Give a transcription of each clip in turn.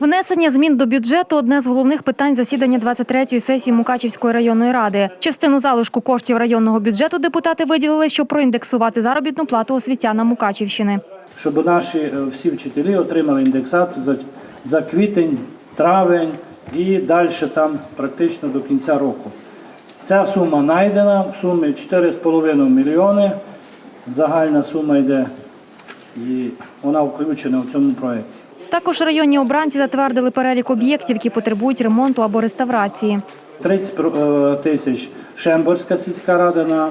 Внесення змін до бюджету одне з головних питань засідання 23-ї сесії Мукачівської районної ради. Частину залишку коштів районного бюджету депутати виділили, щоб проіндексувати заробітну плату освітянам Мукачівщини. щоб наші е, всі вчителі отримали індексацію за, квітень, травень і далі там практично до кінця року. Ця сума знайдена в сумі 4,5 мільйони. Загальна сума йде і вона включена в цьому проєкті. Також районні обранці затвердили перелік об'єктів, які потребують ремонту або реставрації. 30 е, тисяч Шемборська сільська рада на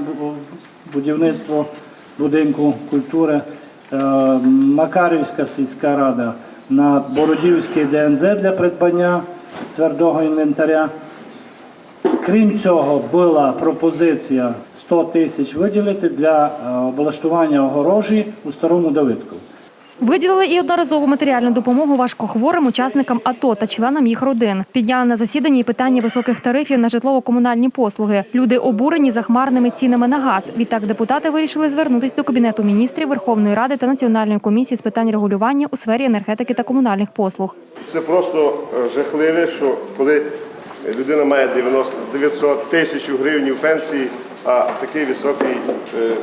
будівництво будинку культури, е, Макарівська сільська рада на Бородівський ДНЗ для придбання твердого інвентаря. Крім цього, була пропозиція 100 тисяч виділити для е, облаштування огорожі у старому Давидку. Виділили і одноразову матеріальну допомогу важкохворим учасникам АТО та членам їх родин. Підняли на засіданні питання високих тарифів на житлово-комунальні послуги. Люди обурені захмарними цінами на газ. Відтак депутати вирішили звернутися до Кабінету міністрів Верховної Ради та Національної комісії з питань регулювання у сфері енергетики та комунальних послуг. Це просто е, жахливе, що коли людина має 90 900 тисяч гривень пенсії, а такий високий е,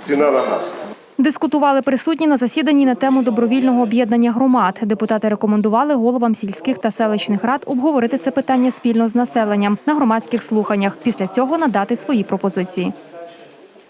ціна на газ. Дискутували присутні на засіданні на тему добровільного об'єднання громад. Депутати рекомендували головам сільських та селищних рад обговорити це питання спільно з населенням на громадських слуханнях. Після цього надати свої пропозиції.